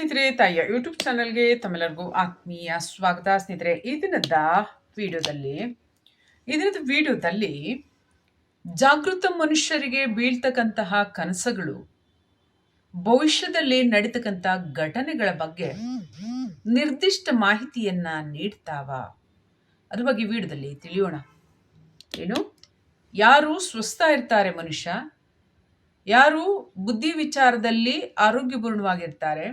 ಸ್ನೇಹಿತರೆ, ತಾಯಿಯ ಯೂಟ್ಯೂಬ್ ಚಾನಲ್ಗೆ ತಮ್ಮೆಲ್ಲರಿಗೂ ಆತ್ಮೀಯ ಸ್ವಾಗತ. ಸ್ನೇಹಿತರೆ, ಈ ದಿನದ ವಿಡಿಯೋದಲ್ಲಿ, ಈ ದಿನದ ವಿಡಿಯೋದಲ್ಲಿ ಜಾಗೃತ ಮನುಷ್ಯರಿಗೆ ಬೀಳ್ತಕ್ಕಂತಹ ಕನಸುಗಳು, ಭವಿಷ್ಯದಲ್ಲಿ ನಡೀತಕ್ಕಂತಹ ಘಟನೆಗಳ ಬಗ್ಗೆ ನಿರ್ದಿಷ್ಟ ಮಾಹಿತಿಯನ್ನ ನೀಡ್ತಾವ. ಅದ್ರ ಬಗ್ಗೆ ವಿಡಿಯೋದಲ್ಲಿ ತಿಳಿಯೋಣ. ಏನು? ಯಾರು ಸ್ವಸ್ಥ ಇರ್ತಾರೆ ಮನುಷ್ಯ? ಯಾರು ಬುದ್ಧಿ ವಿಚಾರದಲ್ಲಿ ಆರೋಗ್ಯಪೂರ್ಣವಾಗಿರ್ತಾರೆ?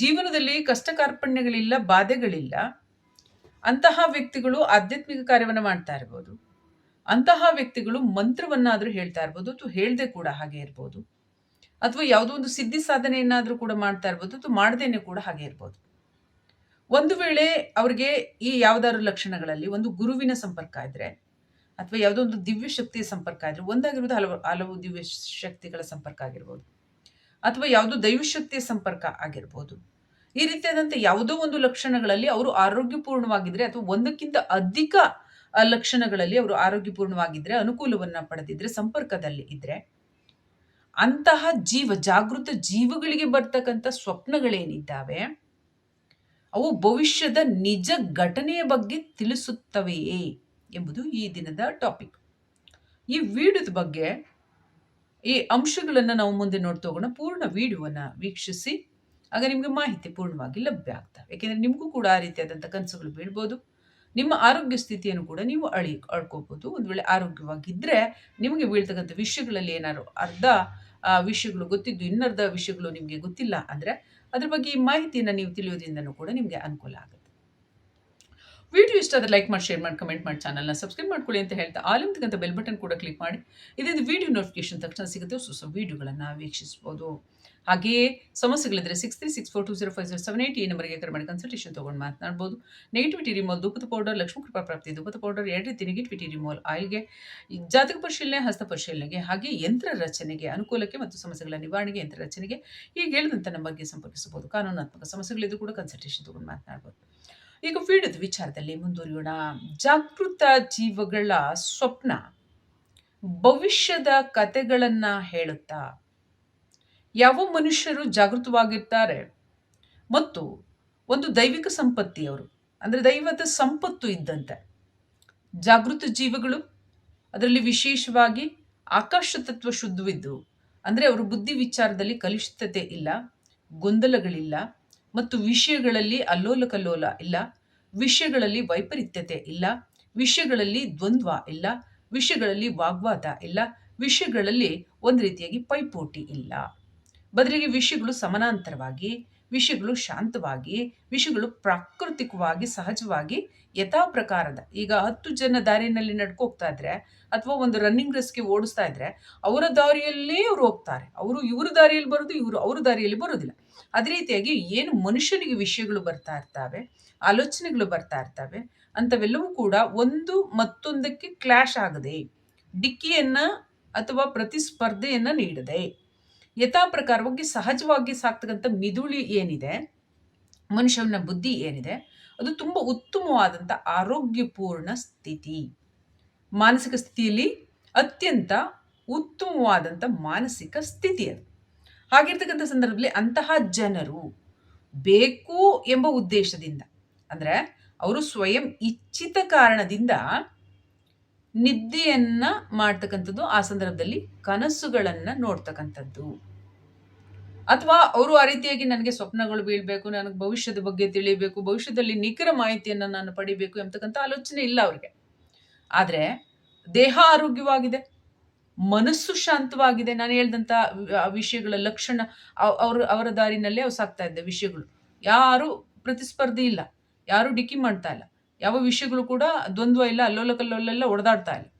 ಜೀವನದಲ್ಲಿ ಕಷ್ಟ ಕಾರ್ಪಣ್ಯಗಳಿಲ್ಲ ಬಾಧೆಗಳಿಲ್ಲ. ಅಂತಹ ವ್ಯಕ್ತಿಗಳು ಆಧ್ಯಾತ್ಮಿಕ ಕಾರ್ಯವನ್ನು ಮಾಡ್ತಾ ಇರ್ಬೋದು. ಅಂತಹ ವ್ಯಕ್ತಿಗಳು ಮಂತ್ರವನ್ನಾದರೂ ಹೇಳ್ತಾ ಇರ್ಬೋದು, ಅಥವಾ ಹೇಳದೆ ಕೂಡ ಹಾಗೆ ಇರ್ಬೋದು. ಅಥವಾ ಯಾವುದೋ ಒಂದು ಸಿದ್ಧಿ ಸಾಧನೆಯನ್ನಾದರೂ ಕೂಡ ಮಾಡ್ತಾ ಇರ್ಬೋದು, ಅಥವಾ ಮಾಡದೇನೆ ಕೂಡ ಹಾಗೆ ಇರ್ಬೋದು. ಒಂದು ವೇಳೆ ಅವರಿಗೆ ಈ ಯಾವುದಾದ್ರು ಲಕ್ಷಣಗಳಲ್ಲಿ ಒಂದು ಗುರುವಿನ ಸಂಪರ್ಕ ಇದ್ರೆ, ಅಥವಾ ಯಾವುದೋ ಒಂದು ದಿವ್ಯ ಶಕ್ತಿಯ ಸಂಪರ್ಕ ಇದ್ರೆ ಒಂದಾಗಿರೋದು ಹಲವು ಹಲವು ದಿವ್ಯ ಶಕ್ತಿಗಳ ಸಂಪರ್ಕ ಆಗಿರ್ಬೋದು. ಅಥವಾ ಯಾವುದೋ ದೈವಶಕ್ತಿಯ ಸಂಪರ್ಕ ಆಗಿರ್ಬೋದು. ಈ ರೀತಿಯಾದಂಥ ಯಾವುದೋ ಒಂದು ಲಕ್ಷಣಗಳಲ್ಲಿ ಅವರು ಆರೋಗ್ಯಪೂರ್ಣವಾಗಿದ್ದರೆ ಅಥವಾ ಒಂದಕ್ಕಿಂತ ಅಧಿಕ ಲಕ್ಷಣಗಳಲ್ಲಿ ಅವರು ಆರೋಗ್ಯಪೂರ್ಣವಾಗಿದ್ದರೆ ಅನುಕೂಲವನ್ನ ಪಡೆದಿದ್ರೆ, ಸಂಪರ್ಕದಲ್ಲಿ ಇದ್ದರೆ ಅಂತಹ ಜೀವ, ಜಾಗೃತ ಜೀವಗಳಿಗೆ ಬರ್ತಕ್ಕಂಥ ಸ್ವಪ್ನಗಳೇನಿದ್ದಾವೆ? ಅವು ಭವಿಷ್ಯದ ನಿಜ ಘಟನೆಯ ಬಗ್ಗೆ ತಿಳಿಸುತ್ತವೆಯೇ ಎಂಬುದು ಈ ದಿನದ ಟಾಪಿಕ್ ಈ ವಿಡಿಯೋದ ಬಗ್ಗೆ ಈ ಅಂಶಗಳನ್ನು ನಾವು ಮುಂದೆ ನೋಡ್ತಾ ಹೋಗೋಣ. ಪೂರ್ಣ ವಿಡಿಯೋವನ್ನು ವೀಕ್ಷಿಸಿ. ಆಗ ನಿಮಗೆ ಮಾಹಿತಿ ಪೂರ್ಣವಾಗಿ ಲಭ್ಯ ಆಗ್ತವೆ. ಏಕೆಂದರೆ ನಿಮಗೂ ಕೂಡ ಆ ರೀತಿಯಾದಂಥ ಕನಸುಗಳು ಬೀಳ್ಬೋದು. ನಿಮ್ಮ ಆರೋಗ್ಯ ಸ್ಥಿತಿಯನ್ನು ಕೂಡ ನೀವು ಅಳಿ, ಅಳ್ಕೋಬೋದು. ಒಂದು ವೇಳೆ ಆರೋಗ್ಯವಾಗಿದ್ದರೆ ನಿಮಗೆ ಬೀಳ್ತಕ್ಕಂಥ ವಿಷಯಗಳಲ್ಲಿ ಏನಾದ್ರು ಅರ್ಧ ವಿಷಯಗಳು ಗೊತ್ತಿದ್ದು ಇನ್ನರ್ಧ ವಿಷಯಗಳು ನಿಮಗೆ ಗೊತ್ತಿಲ್ಲ ಅಂದರೆ ಅದ್ರ ಬಗ್ಗೆ ಈ ಮಾಹಿತಿಯನ್ನು ನೀವು ತಿಳಿಯೋದ್ರಿಂದನೂ ಕೂಡ ನಿಮಗೆ ಅನುಕೂಲ ಆಗುತ್ತೆ. ವಿಡಿಯೋ ಇಷ್ಟ ಆದರೆ ಲೈಕ್ ಮಾಡಿ ಶೇರ್ ಮಾಡಿ ಕಮೆಂಟ್ ಮಾಡಿ ಚಾನಲ್ನ ಸಬ್ಸ್ಕ್ರೈಬ್ ಮಾಡ್ಕೊಳ್ಳಿ ಅಂತ ಹೇಳ್ತಾ ಆಲಿಂತಕ್ಕಂಥ ಬೆಲ್ ಬಟನ್ ಕೂಡ ಕ್ಲಿಕ್ ಮಾಡಿ. ಇದರಿಂದ ವಿಡಿಯೋ ನೋಟಿಫಿಕೇಶನ್ ತಕ್ಷಣ ಸಿಗುತ್ತೆ, ಹೊಸ ವಿಡಿಯೋಗಳನ್ನು ವೀಕ್ಷಿಸ್ಬೋದು. ಹಾಗೆಯೇ ಸಮಸ್ಯೆಗಳಿದ್ರೆ six three six four two zero five zero seven eight ಈ ನಂಬರ್ಗೆ ಕರೆ ಮಾಡಿ ಕನ್ಸಲ್ಟೇಷನ್ ತೊಗೊಂಡು ಮಾತನಾಡ್ಬೋದು. ನೆಗೆಟಿವಿಟಿ ರಿಮೋಲ್ ದುಃಖದ ಪೌಡರ್ ಲಕ್ಷ್ಮೀ ಕೃಪಾ ಪ್ರಾಪ್ತಿ ದುಃಖದ ಪೌಡರ್ ಎರಡು ರೀತಿ ನೆಗೆಟಿವಿಟಿ ರಿಮೋಲ್ ಆಯಿಲ್ಗೆ ಜಾತಕ ಪರಿಶೀಲನೆ, ಹಸ್ತ ಪರಿಶೀಲನೆಗೆ, ಹಾಗೆ ಯಂತ್ರ ರಚನೆಗೆ, ಅನುಕೂಲಕ್ಕೆ ಮತ್ತು ಸಮಸ್ಯೆಗಳ ನಿವಾರಣೆಗೆ, ಯಂತ್ರ ರಚನೆಗೆ ಈಗ ಹೇಳಿದಂಥ ನಂಬರ್ಗೆ ಸಂಪರ್ಕಿಸಬಹುದು. ಕಾನೂನಾತ್ಮಕ ಸಮಸ್ಯೆಗಳಿದ್ದು ಕೂಡ ಕನ್ಸಲ್ಟೇಷನ್ ತೊಗೊಂಡು ಮಾತನಾಡ್ಬೋದು. ಈಗ ವಿಡಿಯೋದ ವಿಚಾರದಲ್ಲಿ ಮುಂದುವರಿಯೋಣ. ಜಾಗೃತ ಜೀವಗಳ ಸ್ವಪ್ನ ಭವಿಷ್ಯದ ಕತೆಗಳನ್ನ ಹೇಳುತ್ತಾ. ಯಾವ ಮನುಷ್ಯರು ಜಾಗೃತವಾಗಿರ್ತಾರೆ ಮತ್ತು ಒಂದು ದೈವಿಕ ಸಂಪತ್ತಿಯವರು ಅಂದರೆ ದೈವದ ಸಂಪತ್ತು ಇದ್ದಂತೆ. ಜಾಗೃತ ಜೀವಗಳು ಅದರಲ್ಲಿ ವಿಶೇಷವಾಗಿ ಆಕಾಶ ತತ್ವ ಶುದ್ಧವಿದ್ದು, ಅಂದರೆ ಅವರು ಬುದ್ಧಿ ವಿಚಾರದಲ್ಲಿ ಕಲುಷಿತತೆ ಇಲ್ಲ, ಗೊಂದಲಗಳಿಲ್ಲ ಮತ್ತು ವಿಷಯಗಳಲ್ಲಿ ಅಲ್ಲೋಲ ಕಲ್ಲೋಲ ಇಲ್ಲ. ವಿಷಯಗಳಲ್ಲಿ ವೈಪರೀತ್ಯತೆ ಇಲ್ಲ. ವಿಷಯಗಳಲ್ಲಿ ದ್ವಂದ್ವ ಇಲ್ಲ. ವಿಷಯಗಳಲ್ಲಿ ವಾಗ್ವಾದ ಇಲ್ಲ. ವಿಷಯಗಳಲ್ಲಿ ಒಂದು ರೀತಿಯಾಗಿ ಪೈಪೋಟಿ ಇಲ್ಲ. ಬದಲಿಗೆ ವಿಷಯಗಳು ಸಮಾನಾಂತರವಾಗಿ ವಿಷಯಗಳು ಶಾಂತವಾಗಿ, ವಿಷಯಗಳು ಪ್ರಾಕೃತಿಕವಾಗಿ, ಸಹಜವಾಗಿ ಯಥಾ ಪ್ರಕಾರದ ಈಗ ಹತ್ತು ಜನ ದಾರಿನಲ್ಲಿ ನಡ್ಕೋಗ್ತಾ ಇದ್ರೆ ಅಥವಾ ಒಂದು ರನ್ನಿಂಗ್ ರೇಸ್ಗೆ ಓಡಿಸ್ತಾ ಇದ್ರೆ ಅವರ ದಾರಿಯಲ್ಲೇ ಅವರು ಹೋಗ್ತಾರೆ. ಅವರು ಇವ್ರ ದಾರಿಯಲ್ಲಿ ಬರೋದು, ಇವರು ಅವ್ರ ದಾರಿಯಲ್ಲಿ ಬರೋದಿಲ್ಲ. ಅದೇ ರೀತಿಯಾಗಿ ಏನು ಮನುಷ್ಯನಿಗೆ ವಿಷಯಗಳು ಬರ್ತಾ ಇರ್ತವೆ, ಆಲೋಚನೆಗಳು ಬರ್ತಾ ಇರ್ತವೆ, ಅಂಥವೆಲ್ಲವೂ ಕೂಡ ಒಂದು ಮತ್ತೊಂದಕ್ಕೆ ಕ್ಲಾಶ್ ಆಗದೆ, ಡಿಕ್ಕಿಯನ್ನು ಅಥವಾ ಪ್ರತಿಸ್ಪರ್ಧೆಯನ್ನು ನೀಡದೆ ಯಥಾ ಪ್ರಕಾರವಾಗಿ ಸಹಜವಾಗಿ ಸಾಕ್ತಕ್ಕಂಥ ಮಿದುಳಿ ಏನಿದೆ, ಮನುಷ್ಯನ ಬುದ್ಧಿ ಏನಿದೆ, ಅದು ತುಂಬ ಉತ್ತಮವಾದಂಥ ಆರೋಗ್ಯಪೂರ್ಣ ಸ್ಥಿತಿ. ಮಾನಸಿಕ ಸ್ಥಿತಿಯಲ್ಲಿ ಅತ್ಯಂತ ಉತ್ತಮವಾದಂಥ ಮಾನಸಿಕ ಸ್ಥಿತಿ ಅದು. ಹಾಗಿರ್ತಕ್ಕಂಥ ಸಂದರ್ಭದಲ್ಲಿ ಅಂತಹ ಜನರು ಬೇಕು ಎಂಬ ಉದ್ದೇಶದಿಂದ, ಅಂದರೆ ಅವರು ಸ್ವಯಂ ಇಚ್ಛಿತ ಕಾರಣದಿಂದ ನಿದ್ದೆಯನ್ನ ಮಾಡ್ತಕ್ಕಂಥದ್ದು ಆ ಸಂದರ್ಭದಲ್ಲಿ ಕನಸುಗಳನ್ನ ನೋಡ್ತಕ್ಕಂಥದ್ದು. ಅಥವಾ ಅವರು ಆ ರೀತಿಯಾಗಿ ನನಗೆ ಸ್ವಪ್ನಗಳು ಬೀಳ್ಬೇಕು, ನನಗೆ ಭವಿಷ್ಯದ ಬಗ್ಗೆ ತಿಳಿಬೇಕು, ಭವಿಷ್ಯದಲ್ಲಿ ನಿಖರ ಮಾಹಿತಿಯನ್ನು ನಾನು ಪಡಿಬೇಕು ಎಂಬತಕ್ಕಂಥ ಆಲೋಚನೆ ಇಲ್ಲ ಅವ್ರಿಗೆ. ಆದರೆ ದೇಹ ಆರೋಗ್ಯವಾಗಿದೆ, ಮನಸ್ಸು ಶಾಂತವಾಗಿದೆ. ನಾನು ಹೇಳ್ದಂಥ ವಿಷಯಗಳ ಲಕ್ಷಣ ಅವರು ಅವ್ರ ಅವರ ದಾರಿನಲ್ಲೇ ಅವ್ರು ಸಾಕ್ತಾ ಇದ್ದೆ ವಿಷಯಗಳು. ಯಾರು ಪ್ರತಿಸ್ಪರ್ಧಿ ಇಲ್ಲ, ಯಾರು ಡಿಕ್ಕಿ ಮಾಡ್ತಾ ಇಲ್ಲ. ಯಾವ ವಿಷಯಗಳು ಕೂಡ ದ್ವಂದ್ವ ಇಲ್ಲ ಅಲ್ಲೋಲ ಕಲ್ಲೋಲೆಲ್ಲ ಒಡೆದಾಡ್ತಾ ಇಲ್ಲ.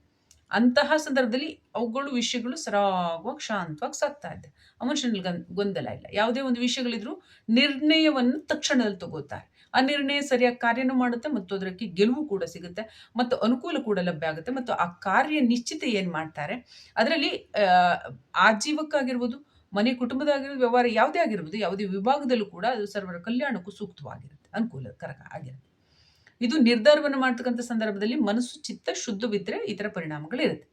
ಅಂತಹ ಸಂದರ್ಭದಲ್ಲಿ ಅವುಗಳು ವಿಷಯಗಳು ಸರಾಗವಾಗಿ ಶಾಂತವಾಗಿ ಸಾಕ್ತಾ ಇದ್ದೆ ಅಮನುಷ್ಯನಲ್ಲಿ ಮನುಷ್ಯನಲ್ಲಿ ಗನ್- ಗೊಂದಲ ಇಲ್ಲ. ಯಾವುದೇ ಒಂದು ವಿಷಯಗಳಿದ್ರು ನಿರ್ಣಯವನ್ನು ತಕ್ಷಣದಲ್ಲಿ ತಗೋತಾರೆ. ಆ ನಿರ್ಣಯ ಸರಿಯಾಗಿ ಕಾರ್ಯನೂ ಮಾಡುತ್ತೆ ಮತ್ತು ಅದಕ್ಕೆ ಗೆಲುವು ಕೂಡ ಸಿಗುತ್ತೆ ಮತ್ತು ಅನುಕೂಲ ಕೂಡ ಲಭ್ಯ ಆಗುತ್ತೆ ಮತ್ತು ಆ ಕಾರ್ಯ ನಿಶ್ಚಿತ ಏನು ಮಾಡ್ತಾರೆ? ಅದರಲ್ಲಿ ಆಜೀವಕ್ಕಾಗಿರ್ಬೋದು, ಮನೆ ಕುಟುಂಬದಾಗಿರ್ಬೋದು, ವ್ಯವಹಾರ ಯಾವುದೇ ಆಗಿರ್ಬೋದು, ಯಾವುದೇ ವಿಭಾಗದಲ್ಲೂ ಕೂಡ ಅದು ಸರ್ವರ ಕಲ್ಯಾಣಕ್ಕೂ ಸೂಕ್ತವಾಗಿರುತ್ತೆ, ಅನುಕೂಲಕರ ಆಗಿರುತ್ತೆ. ಇದು ನಿರ್ಧಾರವನ್ನು ಮಾಡ್ತಕ್ಕಂಥ ಸಂದರ್ಭದಲ್ಲಿ ಮನಸ್ಸು, ಚಿತ್ತ ಶುದ್ಧವಿದ್ದರೆ ಈ ಥರ ಪರಿಣಾಮಗಳಿರುತ್ತೆ.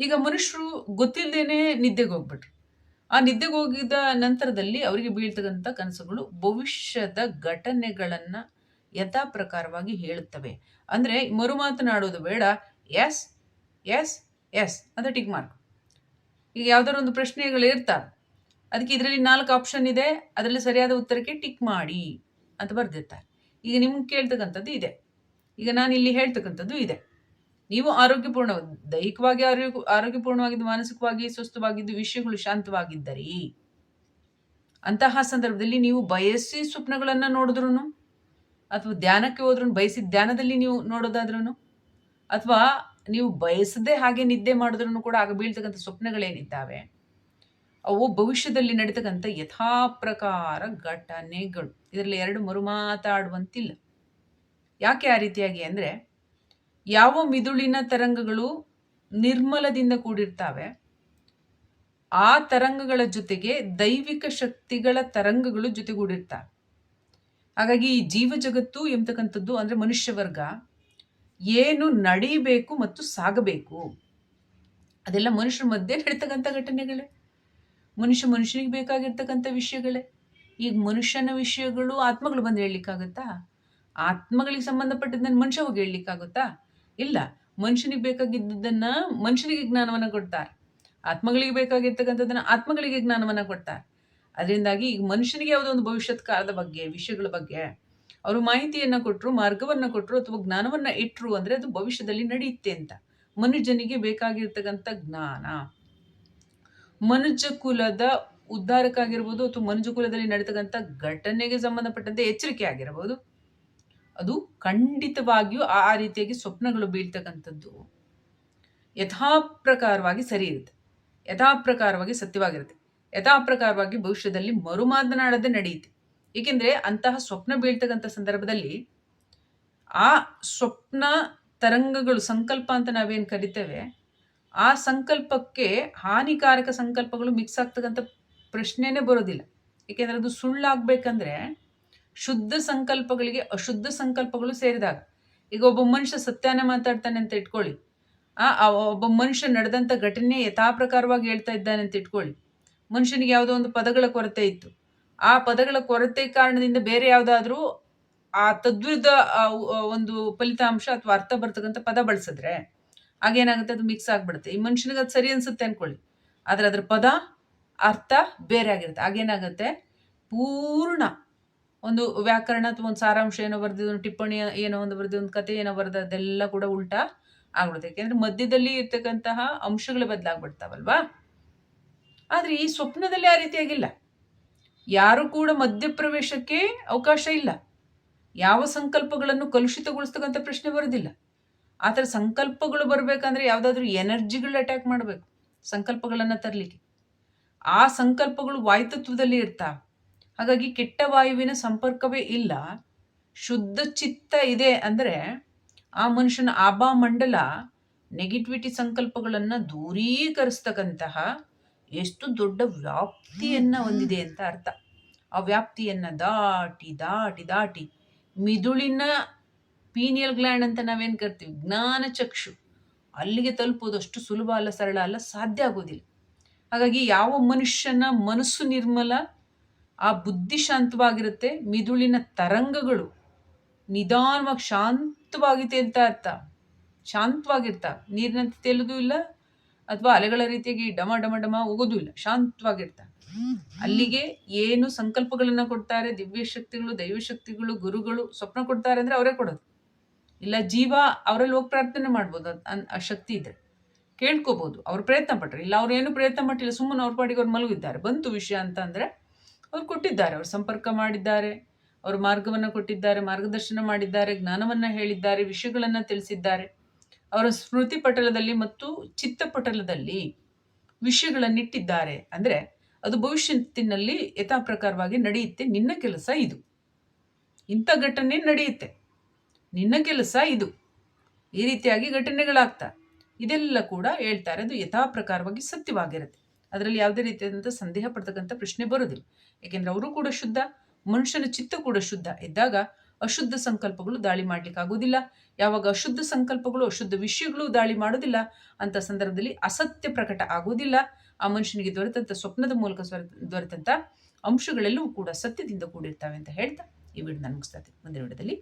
ಈಗ ಮನುಷ್ಯರು ಗೊತ್ತಿಲ್ಲದೇನೆ ನಿದ್ದೆಗೆ ಹೋಗ್ಬಿಟ್ರು. ಆ ನಿದ್ದೆಗೆ ಹೋಗಿದ ನಂತರದಲ್ಲಿ ಅವರಿಗೆ ಬೀಳ್ತಕ್ಕಂಥ ಕನಸುಗಳು ಭವಿಷ್ಯದ ಘಟನೆಗಳನ್ನು ಯಥಾ ಪ್ರಕಾರವಾಗಿ ಹೇಳುತ್ತವೆ. ಅಂದರೆ ಮರು ಮಾತನಾಡೋದು ಬೇಡ. ಎಸ್ ಎಸ್ ಎಸ್ ಅಂತ ಟಿಕ್ ಮಾರ್ಕ್. ಈಗ ಯಾವ್ದಾದ್ರು ಒಂದು ಪ್ರಶ್ನೆಗಳು ಇರ್ತಾರೆ ಅದಕ್ಕೆ ಇದರಲ್ಲಿ ನಾಲ್ಕು ಆಪ್ಷನ್ ಇದೆ. ಅದರಲ್ಲಿ ಸರಿಯಾದ ಉತ್ತರಕ್ಕೆ ಟಿಕ್ ಮಾಡಿ ಅಂತ ಬರೆದಿರ್ತಾರೆ. ಈಗ ನಿಮ್ಗೆ ಕೇಳ್ತಕ್ಕಂಥದ್ದು ಇದೆ. ಈಗ ನಾನು ಇಲ್ಲಿ ಹೇಳ್ತಕ್ಕಂಥದ್ದು ಇದೆ. ನೀವು ಆರೋಗ್ಯಪೂರ್ಣ, ದೈಹಿಕವಾಗಿ ಆರೋಗ್ಯ, ಆರೋಗ್ಯಪೂರ್ಣವಾಗಿದ್ದು, ಮಾನಸಿಕವಾಗಿ ಸ್ವಸ್ಥವಾಗಿದ್ದು ವಿಷಯಗಳು ಶಾಂತವಾಗಿದ್ದರಿ ಅಂತಹ ಸಂದರ್ಭದಲ್ಲಿ ನೀವು ಬಯಸಿ ಸ್ವಪ್ನಗಳನ್ನು ನೋಡಿದ್ರು ಅಥವಾ ಧ್ಯಾನಕ್ಕೆ ಹೋದ್ರೂ ಬಯಸಿದ ಧ್ಯಾನದಲ್ಲಿ ನೀವು ನೋಡೋದಾದ್ರೂ ಅಥವಾ ನೀವು ಬಯಸದೆ ಹಾಗೆ ನಿದ್ದೆ ಮಾಡಿದ್ರೂ ಕೂಡ ಆಗ ಬೀಳ್ತಕ್ಕಂಥ ಸ್ವಪ್ನಗಳೇನಿದ್ದಾವೆ? ಅವು ಭವಿಷ್ಯದಲ್ಲಿ ನಡೀತಕ್ಕಂಥ ಯಥಾಪ್ರಕಾರ ಘಟನೆಗಳು. ಇದರಲ್ಲಿ ಎರಡು ಮರುಮಾತಾಡುವಂತಿಲ್ಲ. ಯಾಕೆ ಆ ರೀತಿಯಾಗಿ ಅಂದರೆ, ಯಾವ ಮಿದುಳಿನ ತರಂಗಗಳು ನಿರ್ಮಲದಿಂದ ಕೂಡಿರ್ತಾವೆ, ಆ ತರಂಗಗಳ ಜೊತೆಗೆ ದೈವಿಕ ಶಕ್ತಿಗಳ ತರಂಗಗಳು ಜೊತೆಗೂಡಿರ್ತವೆ. ಹಾಗಾಗಿ ಈ ಜೀವ ಜಗತ್ತು ಎಂಬತಕ್ಕಂಥದ್ದು ಅಂದರೆ ಮನುಷ್ಯ ವರ್ಗ, ಏನು ನಡೀಬೇಕು ಮತ್ತು ಸಾಗಬೇಕು. ಅದೆಲ್ಲ ಮನುಷ್ಯರ ಮಧ್ಯೆ ನಡೀತಕ್ಕಂಥ ಘಟನೆಗಳೇ. ಮನುಷ್ಯ ಮನುಷ್ಯನಿಗೆ ಬೇಕಾಗಿರ್ತಕ್ಕಂಥ ವಿಷಯಗಳೇ. ಈಗ ಮನುಷ್ಯನ ವಿಷಯಗಳು ಆತ್ಮಗಳು ಬಂದು ಹೇಳಲಿಕ್ಕಾಗತ್ತಾ? ಆತ್ಮಗಳಿಗೆ ಸಂಬಂಧಪಟ್ಟದ್ದನ್ನು ಮನುಷ್ಯ ಹೋಗಿ ಹೇಳಲಿಕ್ಕಾಗುತ್ತಾ? ಇಲ್ಲ, ಮನುಷ್ಯನಿಗೆ ಬೇಕಾಗಿದ್ದನ್ನು ಮನುಷ್ಯನಿಗೆ ಜ್ಞಾನವನ್ನು ಕೊಡ್ತಾರೆ. ಆತ್ಮಗಳಿಗೆ ಬೇಕಾಗಿರ್ತಕ್ಕಂಥದ್ದನ್ನು ಆತ್ಮಗಳಿಗೆ ಜ್ಞಾನವನ್ನು ಕೊಡ್ತಾರೆ. ಅದರಿಂದಾಗಿ ಈಗ ಮನುಷ್ಯನಿಗೆ ಯಾವುದೋ ಒಂದು ಭವಿಷ್ಯತ್ ಕಾಲದ ಬಗ್ಗೆ, ವಿಷಯಗಳ ಬಗ್ಗೆ ಅವರು ಮಾಹಿತಿಯನ್ನು ಕೊಟ್ಟರು ಮಾರ್ಗವನ್ನು ಕೊಟ್ಟರು ಅಥವಾ ಜ್ಞಾನವನ್ನು ಇಟ್ಟರು ಅಂದರೆ ಅದು ಭವಿಷ್ಯದಲ್ಲಿ ನಡೆಯುತ್ತೆ ಅಂತ. ಮನುಷ್ಯನಿಗೆ ಬೇಕಾಗಿರ್ತಕ್ಕಂಥ ಜ್ಞಾನ. ಮನುಜ ಕುಲದ ಉದ್ಧಾರಕ್ಕಾಗಿರ್ಬೋದು ಅಥವಾ ಮನುಜ ಕುಲದಲ್ಲಿ ನಡೀತಕ್ಕಂಥ ಘಟನೆಗೆ ಸಂಬಂಧಪಟ್ಟಂತೆ ಎಚ್ಚರಿಕೆ ಆಗಿರಬಹುದು ಅದು ಖಂಡಿತವಾಗಿಯೂ ಆ ರೀತಿಯಾಗಿ ಸ್ವಪ್ನಗಳು ಬೀಳ್ತಕ್ಕಂಥದ್ದು. ಯಥಾಪ್ರಕಾರವಾಗಿ ಸರಿ ಇರುತ್ತೆ. ಯಥಾಪ್ರಕಾರವಾಗಿ ಸತ್ಯವಾಗಿರುತ್ತೆ. ಯಥಾಪ್ರಕಾರವಾಗಿ ಭವಿಷ್ಯದಲ್ಲಿ ಮರು ಮಾತನಾಡದೆ ನಡೆಯುತ್ತೆ. ಏಕೆಂದರೆ ಅಂತಹ ಸ್ವಪ್ನ ಬೀಳ್ತಕ್ಕಂಥ ಸಂದರ್ಭದಲ್ಲಿ ಆ ಸ್ವಪ್ನ ತರಂಗಗಳು, ಸಂಕಲ್ಪ ಅಂತ ನಾವೇನು ಕರಿತೇವೆ ಆ ಸಂಕಲ್ಪಕ್ಕೆ ಹಾನಿಕಾರಕ ಸಂಕಲ್ಪಗಳು ಮಿಕ್ಸ್ ಆಗ್ತಕ್ಕಂಥ ಪ್ರಶ್ನೆನೇ ಬರೋದಿಲ್ಲ. ಏಕೆಂದರೆ ಅದು ಸುಳ್ಳಾಗಬೇಕಂದ್ರೆ ಶುದ್ಧ ಸಂಕಲ್ಪಗಳಿಗೆ ಅಶುದ್ಧ ಸಂಕಲ್ಪಗಳು ಸೇರಿದಾಗ, ಈಗ ಒಬ್ಬ ಮನುಷ್ಯ ಸತ್ಯಾನ ಮಾತಾಡ್ತಾನೆ ಅಂತ ಇಟ್ಕೊಳ್ಳಿ. ಆ ಒಬ್ಬ ಮನುಷ್ಯ ನಡೆದಂಥ ಘಟನೆ ಯಥಾಪ್ರಕಾರವಾಗಿ ಹೇಳ್ತಾ ಇದ್ದಾನೆ ಅಂತ ಇಟ್ಕೊಳ್ಳಿ. ಮನುಷ್ಯನಿಗೆ ಯಾವುದೋ ಒಂದು ಪದಗಳ ಕೊರತೆ ಇತ್ತು. ಆ ಪದಗಳ ಕೊರತೆ ಕಾರಣದಿಂದ ಬೇರೆ ಯಾವುದಾದ್ರೂ ಆ ತದ್ವಿರುದ್ಧ ಒಂದು ಫಲಿತಾಂಶ ಅಥವಾ ಅರ್ಥ ಬರ್ತಕ್ಕಂಥ ಪದ ಬಳಸಿದ್ರೆ ಆಗೇನಾಗುತ್ತೆ? ಅದು ಮಿಕ್ಸ್ ಆಗಿಬಿಡುತ್ತೆ. ಈ ಮನುಷ್ಯನಿಗೆ ಅದು ಸರಿ ಅನ್ಸುತ್ತೆ ಅನ್ಕೊಳ್ಳಿ. ಆದರೆ ಅದ್ರ ಪದ ಅರ್ಥ ಬೇರೆ ಆಗಿರುತ್ತೆ. ಆಗೇನಾಗುತ್ತೆ? ಪೂರ್ಣ ಒಂದು ವ್ಯಾಕರಣ ಅಥವಾ ಒಂದು ಸಾರಾಂಶ ಏನೋ ಬರೆದಿದ್ದು, ಒಂದು ಟಿಪ್ಪಣಿ ಏನೋ ಒಂದು ಬರೆದಿದ್ದು, ಒಂದು ಕತೆ ಏನೋ ಬರೆದ, ಅದೆಲ್ಲ ಕೂಡ ಉಲ್ಟಾ ಆಗ್ಬಿಡುತ್ತೆ. ಯಾಕೆಂದ್ರೆ ಮಧ್ಯದಲ್ಲಿ ಇರ್ತಕ್ಕಂತಹ ಅಂಶಗಳು ಬದಲಾಗ್ಬಿಡ್ತಾವಲ್ವಾ? ಆದರೆ ಈ ಸ್ವಪ್ನದಲ್ಲಿ ಆ ರೀತಿಯಾಗಿಲ್ಲ ಯಾರು ಕೂಡ ಮಧ್ಯಪ್ರವೇಶಕ್ಕೆ ಅವಕಾಶ ಇಲ್ಲ. ಯಾವ ಸಂಕಲ್ಪಗಳನ್ನು ಕಲುಷಿತಗೊಳಿಸ್ತಕ್ಕಂಥ ಪ್ರಶ್ನೆ ಬರೋದಿಲ್ಲ. ಆ ಥರ ಸಂಕಲ್ಪಗಳು ಬರಬೇಕಂದ್ರೆ ಯಾವುದಾದ್ರೂ ಎನರ್ಜಿಗಳು ಅಟ್ಯಾಕ್ ಮಾಡಬೇಕು, ಸಂಕಲ್ಪಗಳನ್ನು ತರಲಿಕ್ಕೆ. ಆ ಸಂಕಲ್ಪಗಳು ವಾಯುತತ್ವದಲ್ಲಿ ಇರ್ತಾವೆ ಹಾಗಾಗಿ ಕೆಟ್ಟ ವಾಯುವಿನ ಸಂಪರ್ಕವೇ ಇಲ್ಲ. ಶುದ್ಧ ಚಿತ್ತ ಇದೆ ಅಂದರೆ ಆ ಮನುಷ್ಯನ ಆಬಾ ಮಂಡಲ ನೆಗೆಟಿವಿಟಿ ಸಂಕಲ್ಪಗಳನ್ನು ದೂರೀಕರಿಸ್ತಕ್ಕಂತಹ ಎಷ್ಟು ದೊಡ್ಡ ವ್ಯಾಪ್ತಿಯನ್ನು ಹೊಂದಿದೆ ಅಂತ ಅರ್ಥ. ಆ ವ್ಯಾಪ್ತಿಯನ್ನು ದಾಟಿ ದಾಟಿ ದಾಟಿ ಮಿದುಳಿನ ಪೀನಿಯಲ್ ಗ್ಲ್ಯಾಂಡ್ ಅಂತ ನಾವೇನು ಕರಿತೀವಿ? ಜ್ಞಾನ ಚಕ್ಷು. ಅಲ್ಲಿಗೆ ತಲುಪೋದು ಅಷ್ಟು ಸುಲಭ ಅಲ್ಲ, ಸರಳ ಅಲ್ಲ, ಸಾಧ್ಯ ಆಗೋದಿಲ್ಲ. ಹಾಗಾಗಿ ಯಾವ ಮನುಷ್ಯನ ಮನಸ್ಸು ನಿರ್ಮಲ, ಆ ಬುದ್ಧಿ ಶಾಂತವಾಗಿರುತ್ತೆ, ಮಿದುಳಿನ ತರಂಗಗಳು ನಿಧಾನವಾಗಿ ಶಾಂತವಾಗಿ ಅಂತ ಅರ್ಥ ಶಾಂತವಾಗಿರ್ತಾವೆ ನೀರಿನಂತೆ ತೆಲುದು ಇಲ್ಲ, ಅಥವಾ ಅಲೆಗಳ ರೀತಿಯಾಗಿ ಡಮ ಡಮ ಡಮ ಹೋಗೋದು ಇಲ್ಲ ಶಾಂತವಾಗಿರ್ತಾವೆ ಅಲ್ಲಿಗೆ ಏನು ಸಂಕಲ್ಪಗಳನ್ನು ಕೊಡ್ತಾರೆ ದಿವ್ಯ ಶಕ್ತಿಗಳು ದೈವಶಕ್ತಿಗಳು, ಗುರುಗಳು, ಸ್ವಪ್ನ ಕೊಡ್ತಾರೆ ಅಂದರೆ ಅವರೇ ಕೊಡೋದು. ಇಲ್ಲ ಜೀವ ಅವರಲ್ಲಿ ಹೋಗಿ ಪ್ರಾರ್ಥನೆ ಮಾಡ್ಬೋದು ಆ ಶಕ್ತಿ ಇದ್ರೆ. ಕೇಳ್ಕೋಬೋದು. ಅವ್ರು ಪ್ರಯತ್ನ ಪಟ್ಟರು ಇಲ್ಲ ಅವ್ರು ಏನು ಪ್ರಯತ್ನ ಮಾಡಿಲ್ಲ ಸುಮ್ಮನೆ ಅವ್ರ ಪಾಡಿಗೆ ಅವ್ರು ಮಲಗಿದ್ದಾರೆ. ಬಂತು ವಿಷಯ ಅಂತ ಅಂದರೆ ಅವ್ರು ಕೊಟ್ಟಿದ್ದಾರೆ, ಅವರು ಸಂಪರ್ಕ ಮಾಡಿದ್ದಾರೆ, ಅವರು ಮಾರ್ಗವನ್ನು ಕೊಟ್ಟಿದ್ದಾರೆ, ಮಾರ್ಗದರ್ಶನ ಮಾಡಿದ್ದಾರೆ, ಜ್ಞಾನವನ್ನು ಹೇಳಿದ್ದಾರೆ, ವಿಷಯಗಳನ್ನು ತಿಳಿಸಿದ್ದಾರೆ. ಅವರ ಸ್ಮೃತಿ ಪಟಲದಲ್ಲಿ ಮತ್ತು ಚಿತ್ತಪಟಲದಲ್ಲಿ ವಿಷಯಗಳನ್ನಿಟ್ಟಿದ್ದಾರೆ. ಅಂದರೆ ಅದು ಭವಿಷ್ಯತ್ತಿನಲ್ಲಿ ಯಥಾಪ್ರಕಾರವಾಗಿ ನಡೆಯುತ್ತೆ. ನಿನ್ನ ಕೆಲಸ ಇದು. ಇಂಥ ಘಟನೆ ನಡೆಯುತ್ತೆ. ನಿನ್ನ ಕೆಲಸ ಇದು. ಈ ರೀತಿಯಾಗಿ ಘಟನೆಗಳಾಗ್ತಾ. ಇದೆಲ್ಲ ಕೂಡ ಹೇಳ್ತಾರೆ ಅದು ಯಥಾ ಪ್ರಕಾರವಾಗಿ ಸತ್ಯವಾಗಿರುತ್ತೆ. ಅದರಲ್ಲಿ ಯಾವುದೇ ರೀತಿಯಾದಂಥ ಸಂದೇಹ ಪಡ್ತಕ್ಕಂಥ ಪ್ರಶ್ನೆ ಬರೋದಿಲ್ಲ ಏಕೆಂದರೆ ಅವರು ಕೂಡ ಶುದ್ಧ, ಮನುಷ್ಯನ ಚಿತ್ತ ಕೂಡ ಶುದ್ಧ. ಇದ್ದಾಗ ಅಶುದ್ಧ ಸಂಕಲ್ಪಗಳು ದಾಳಿ ಮಾಡ್ಲಿಕ್ಕೆ ಆಗೋದಿಲ್ಲ ಯಾವಾಗ ಅಶುದ್ಧ ಸಂಕಲ್ಪಗಳು, ಅಶುದ್ಧ ವಿಷಯಗಳು ದಾಳಿ ಮಾಡೋದಿಲ್ಲ ಅಂತ ಸಂದರ್ಭದಲ್ಲಿ ಅಸತ್ಯ ಪ್ರಕಟ ಆಗೋದಿಲ್ಲ ಆ ಮನುಷ್ಯನಿಗೆ ದೊರೆತಂಥ ಸ್ವಪ್ನದ ಮೂಲಕ ದೊರೆತಂಥ ಅಂಶಗಳೆಲ್ಲವೂ ಕೂಡ ಸತ್ಯದಿಂದ ಕೂಡಿರ್ತವೆ ಅಂತ ಹೇಳ್ತಾ ಈ ವಿಡಿಯೋ ನಾನು ಮುಗಿಸ್ತಾ ಮುಂದಿನ ವಿಡಿಯೋದಲ್ಲಿ